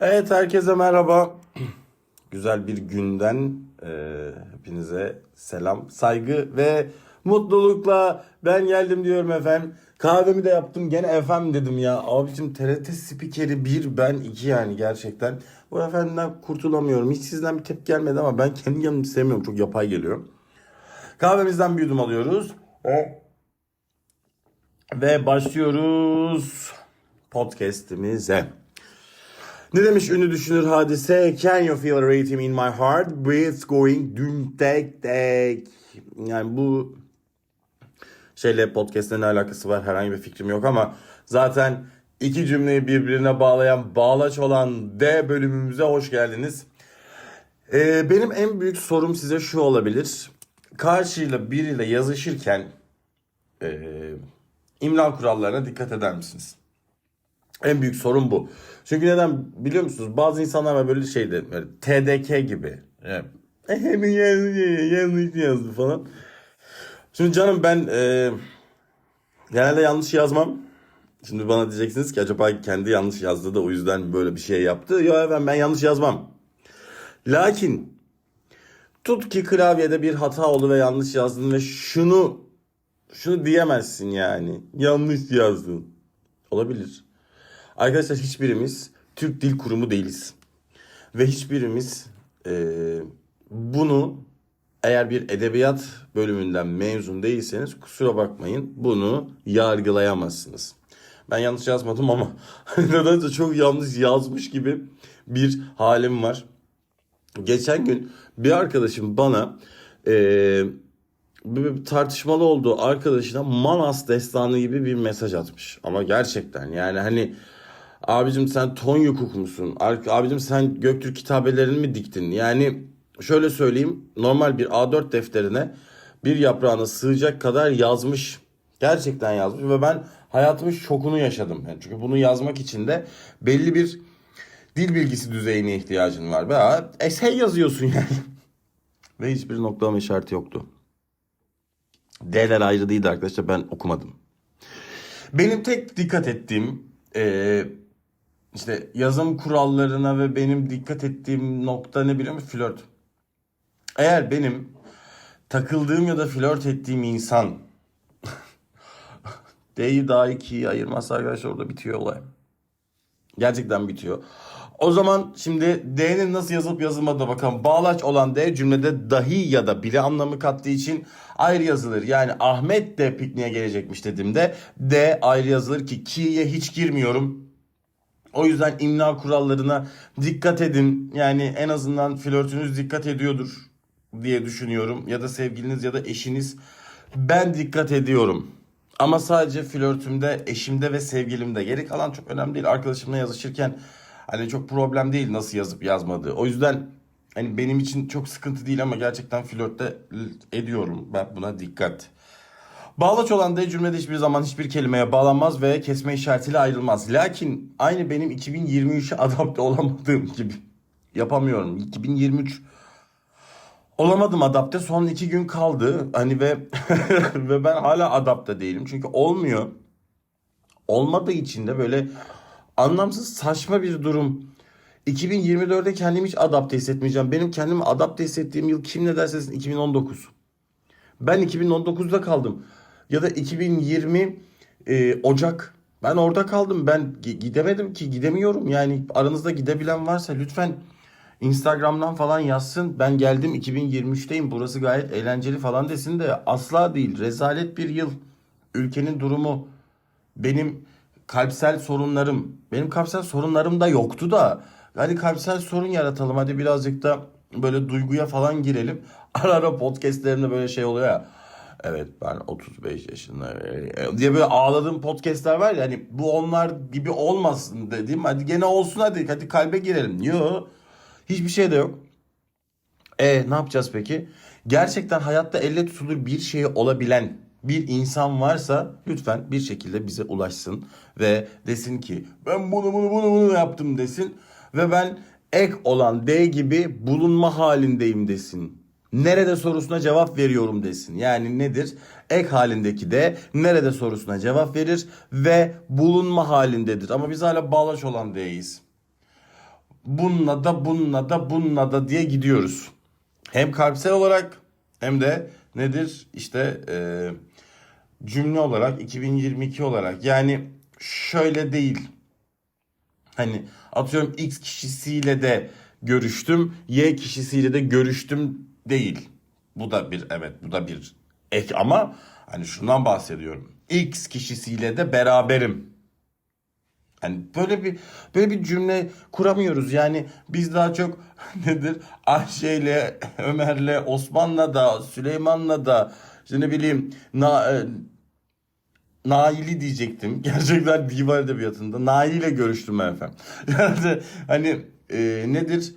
Evet herkese merhaba. Güzel bir günden e, hepinize selam, saygı ve mutlulukla ben geldim diyorum efendim. Kahvemi de yaptım gene efendim dedim ya. Abicim TRT spikeri bir ben iki yani gerçekten. Bu efendimden kurtulamıyorum. Hiç sizden bir tepki gelmedi ama ben kendi yanımı sevmiyorum. Çok yapay geliyor. Kahvemizden bir yudum alıyoruz. Ve, ve başlıyoruz podcast'imize. Ne demiş ünlü düşünür hadise? Can you feel rhythm in my heart? Breath going düm tek tek. Yani bu şeyle podcast'le ne alakası var herhangi bir fikrim yok ama zaten iki cümleyi birbirine bağlayan bağlaç olan D bölümümüze hoş geldiniz. Ee, benim en büyük sorum size şu olabilir. Karşıyla biriyle yazışırken e, imla kurallarına dikkat eder misiniz? En büyük sorun bu. Çünkü neden biliyor musunuz? Bazı insanlar var böyle şeyde böyle TDK gibi. Yani, "Hemen yanlış, yazdı falan. Şimdi canım ben e, genelde yanlış yazmam. Şimdi bana diyeceksiniz ki acaba kendi yanlış yazdı da o yüzden böyle bir şey yaptı. Ya ben ben yanlış yazmam. Lakin tut ki klavyede bir hata oldu ve yanlış yazdın ve şunu şunu diyemezsin yani. Yanlış yazdın. Olabilir. Arkadaşlar hiçbirimiz Türk Dil Kurumu değiliz. Ve hiçbirimiz eee, bunu eğer bir edebiyat bölümünden mezun değilseniz kusura bakmayın bunu yargılayamazsınız. Ben yanlış yazmadım ama nedense çok yanlış yazmış gibi bir halim var. Geçen gün bir arkadaşım bana eee, bir tartışmalı olduğu arkadaşına Manas destanı gibi bir mesaj atmış. Ama gerçekten yani hani abicim sen Tonyukuk musun? Ar- Abicim sen Göktürk kitabelerini mi diktin? Yani şöyle söyleyeyim normal bir A4 defterine bir yaprağına sığacak kadar yazmış. Gerçekten yazmış ve ben hayatımın şokunu yaşadım. Yani çünkü bunu yazmak için de belli bir dil bilgisi düzeyine ihtiyacın var. Veya essay yazıyorsun yani. Ve hiçbir noktalama işareti yoktu. D'ler ayrı değildi arkadaşlar ben okumadım. Benim tek dikkat ettiğim eee, işte yazım kurallarına ve benim dikkat ettiğim nokta ne biliyor musun? Flört. Eğer benim takıldığım ya da flört ettiğim insan D'yi daha ikiyi ayırmazsa arkadaşlar orada bitiyor olay. Gerçekten bitiyor. O zaman şimdi D'nin nasıl yazılıp yazılmadığına bakalım. Bağlaç olan D cümlede dahi ya da bile anlamı kattığı için ayrı yazılır. Yani Ahmet de pikniğe gelecekmiş dediğimde D ayrı yazılır ki ki'ye hiç girmiyorum. O yüzden imla kurallarına dikkat edin. Yani en azından flörtünüz dikkat ediyordur diye düşünüyorum. Ya da sevgiliniz ya da eşiniz. Ben dikkat ediyorum. Ama sadece flörtümde, eşimde ve sevgilimde. Geri kalan çok önemli değil. Arkadaşımla yazışırken hani çok problem değil nasıl yazıp yazmadığı. O yüzden hani benim için çok sıkıntı değil ama gerçekten flörtte ediyorum. Ben buna dikkat. Bağlaç olan D cümlede hiçbir zaman hiçbir kelimeye bağlanmaz ve kesme işaretiyle ayrılmaz. Lakin aynı benim 2023'e adapte olamadığım gibi yapamıyorum. 2023 olamadım adapte. Son iki gün kaldı. Hani ve ve ben hala adapte değilim. Çünkü olmuyor. Olmadığı için de böyle anlamsız saçma bir durum. 2024'de kendimi hiç adapte hissetmeyeceğim. Benim kendimi adapte hissettiğim yıl kim ne derse desin 2019. Ben 2019'da kaldım. Ya da 2020 e, Ocak. Ben orada kaldım. Ben gi- gidemedim ki gidemiyorum. Yani aranızda gidebilen varsa lütfen Instagram'dan falan yazsın. Ben geldim 2023'teyim. Burası gayet eğlenceli falan desin de asla değil. Rezalet bir yıl. Ülkenin durumu. Benim kalpsel sorunlarım. Benim kalpsel sorunlarım da yoktu da. Hadi kalpsel sorun yaratalım. Hadi birazcık da böyle duyguya falan girelim. Ara ara podcastlerimde böyle şey oluyor ya. Evet ben 35 yaşındayım diye böyle ağladığım podcastler var ya hani bu onlar gibi olmasın dedim. Hadi gene olsun hadi hadi kalbe girelim. Yok. Hiçbir şey de yok. E ne yapacağız peki? Gerçekten hayatta elle tutulur bir şey olabilen bir insan varsa lütfen bir şekilde bize ulaşsın ve desin ki ben bunu bunu bunu bunu yaptım desin ve ben ek olan D gibi bulunma halindeyim desin. Nerede sorusuna cevap veriyorum desin. Yani nedir? Ek halindeki de nerede sorusuna cevap verir ve bulunma halindedir. Ama biz hala bağlaç olan D'yiz. bununla da bununla da bununla da diye gidiyoruz. Hem kalpsel olarak hem de nedir işte e, cümle olarak 2022 olarak yani şöyle değil. Hani atıyorum X kişisiyle de görüştüm, Y kişisiyle de görüştüm değil. Bu da bir evet bu da bir ek ama hani şundan bahsediyorum. X kişisiyle de beraberim. Hani böyle bir böyle bir cümle kuramıyoruz. Yani biz daha çok nedir? Ayşe'yle, Ömer'le, Osman'la da, Süleyman'la da işte ne bileyim na, e, Nail'i diyecektim. Gerçekten divan edebiyatında. Nail'le görüştüm ben efendim. Yani hani e, nedir?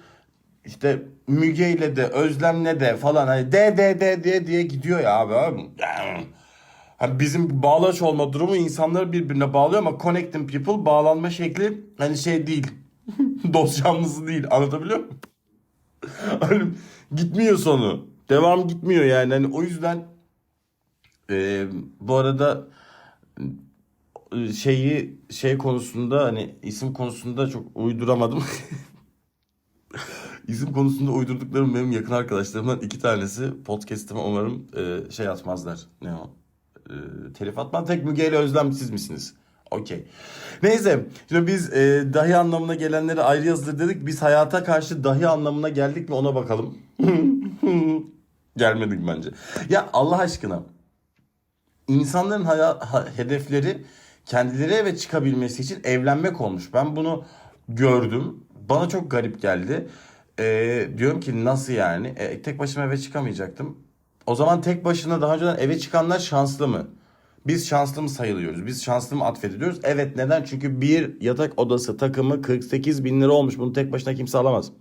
İşte Müge'yle de Özlem'le de falan hani de de de de diye gidiyor ya abi. abi. Hani bizim bağlaç olma durumu insanları birbirine bağlıyor ama connecting people bağlanma şekli hani şey değil. Dost değil. Anlatabiliyor muyum? hani gitmiyor sonu. Devam gitmiyor yani. Hani o yüzden e, bu arada e, şeyi şey konusunda hani isim konusunda çok uyduramadım. İsim konusunda uydurduklarım benim yakın arkadaşlarımdan iki tanesi podcast'ime umarım e, şey atmazlar. Ne o? E, telif atmaz. Tek Müge ile Özlem siz misiniz? Okey. Neyse. Şimdi biz e, dahi anlamına gelenleri ayrı yazılır dedik. Biz hayata karşı dahi anlamına geldik mi ona bakalım. Gelmedik bence. Ya Allah aşkına. İnsanların haya- ha- hedefleri kendileri eve çıkabilmesi için evlenmek olmuş. Ben bunu gördüm. Bana çok garip geldi. Ee, diyorum ki nasıl yani? E, tek başıma eve çıkamayacaktım. O zaman tek başına daha önceden eve çıkanlar şanslı mı? Biz şanslı mı sayılıyoruz? Biz şanslı mı atfediliyoruz? Evet neden? Çünkü bir yatak odası takımı 48 bin lira olmuş. Bunu tek başına kimse alamaz.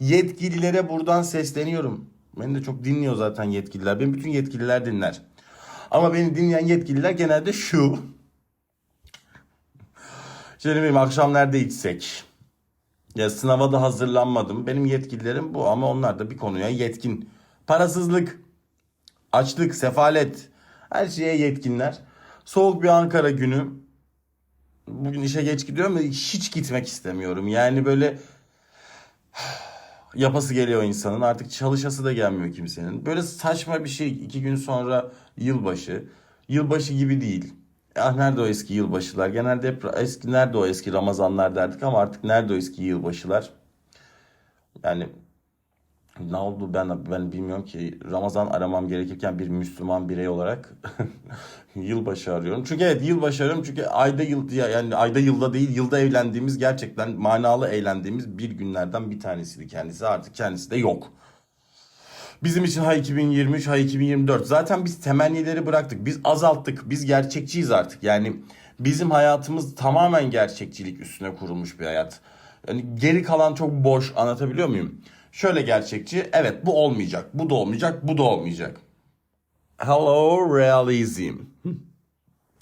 Yetkililere buradan sesleniyorum. Beni de çok dinliyor zaten yetkililer. Beni bütün yetkililer dinler. Ama beni dinleyen yetkililer genelde şu. Şimdi benim akşam nerede içsek? Ya sınava da hazırlanmadım. Benim yetkililerim bu ama onlar da bir konuya yetkin. Parasızlık, açlık, sefalet her şeye yetkinler. Soğuk bir Ankara günü. Bugün işe geç gidiyorum ve hiç gitmek istemiyorum. Yani böyle yapası geliyor insanın. Artık çalışası da gelmiyor kimsenin. Böyle saçma bir şey iki gün sonra yılbaşı. Yılbaşı gibi değil. Ya nerede o eski yılbaşılar? Genelde hep eski nerede o eski Ramazanlar derdik ama artık nerede o eski yılbaşılar? Yani ne oldu ben ben bilmiyorum ki Ramazan aramam gerekirken bir Müslüman birey olarak yılbaşı arıyorum. Çünkü evet yılbaşı arıyorum çünkü ayda yıl yani ayda yılda değil yılda evlendiğimiz gerçekten manalı eğlendiğimiz bir günlerden bir tanesiydi kendisi. Artık kendisi de yok. Bizim için ha 2023 ha 2024 zaten biz temennileri bıraktık. Biz azalttık. Biz gerçekçiyiz artık. Yani bizim hayatımız tamamen gerçekçilik üstüne kurulmuş bir hayat. Yani geri kalan çok boş anlatabiliyor muyum? Şöyle gerçekçi evet bu olmayacak. Bu da olmayacak. Bu da olmayacak. Hello realism.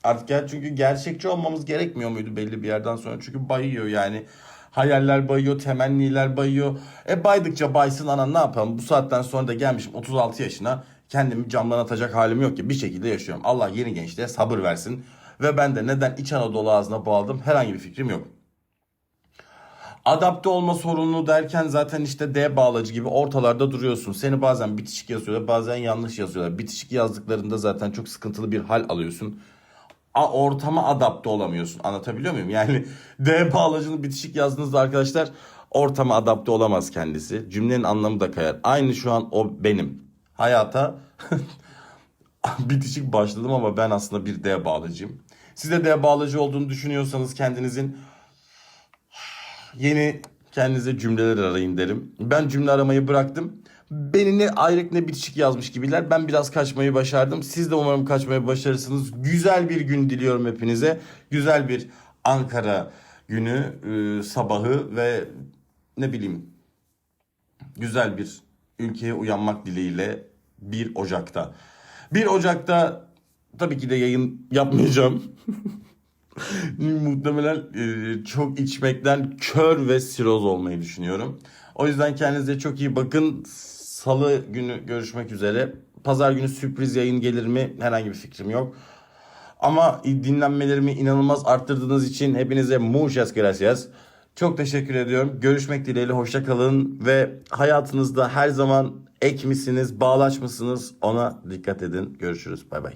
Artık ya çünkü gerçekçi olmamız gerekmiyor muydu belli bir yerden sonra? Çünkü bayıyor yani. Hayaller bayıyor, temenniler bayıyor. E baydıkça baysın ana ne yapalım? Bu saatten sonra da gelmişim 36 yaşına. Kendimi camdan atacak halim yok ki bir şekilde yaşıyorum. Allah yeni gençliğe sabır versin. Ve ben de neden İç Anadolu ağzına bağladım herhangi bir fikrim yok. Adapte olma sorunu derken zaten işte D bağlacı gibi ortalarda duruyorsun. Seni bazen bitişik yazıyorlar bazen yanlış yazıyorlar. Bitişik yazdıklarında zaten çok sıkıntılı bir hal alıyorsun. A, ortama adapte olamıyorsun. Anlatabiliyor muyum? Yani D bağlacını bitişik yazdığınızda arkadaşlar ortama adapte olamaz kendisi. Cümlenin anlamı da kayar. Aynı şu an o benim. Hayata bitişik başladım ama ben aslında bir D bağlacıyım. Siz de D bağlacı olduğunu düşünüyorsanız kendinizin yeni kendinize cümleler arayın derim. Ben cümle aramayı bıraktım. Beni ne ayrık ne bitişik yazmış gibiler. Ben biraz kaçmayı başardım. Siz de umarım kaçmayı başarırsınız. Güzel bir gün diliyorum hepinize. Güzel bir Ankara günü, e, sabahı ve ne bileyim güzel bir ülkeye uyanmak dileğiyle 1 Ocak'ta. 1 Ocak'ta tabii ki de yayın yapmayacağım. Muhtemelen e, çok içmekten kör ve siroz olmayı düşünüyorum. O yüzden kendinize çok iyi bakın. Salı günü görüşmek üzere. Pazar günü sürpriz yayın gelir mi? Herhangi bir fikrim yok. Ama dinlenmelerimi inanılmaz arttırdığınız için hepinize muchas gracias. Çok teşekkür ediyorum. Görüşmek dileğiyle hoşça kalın ve hayatınızda her zaman ek misiniz, bağlaç mısınız ona dikkat edin. Görüşürüz. Bay bay.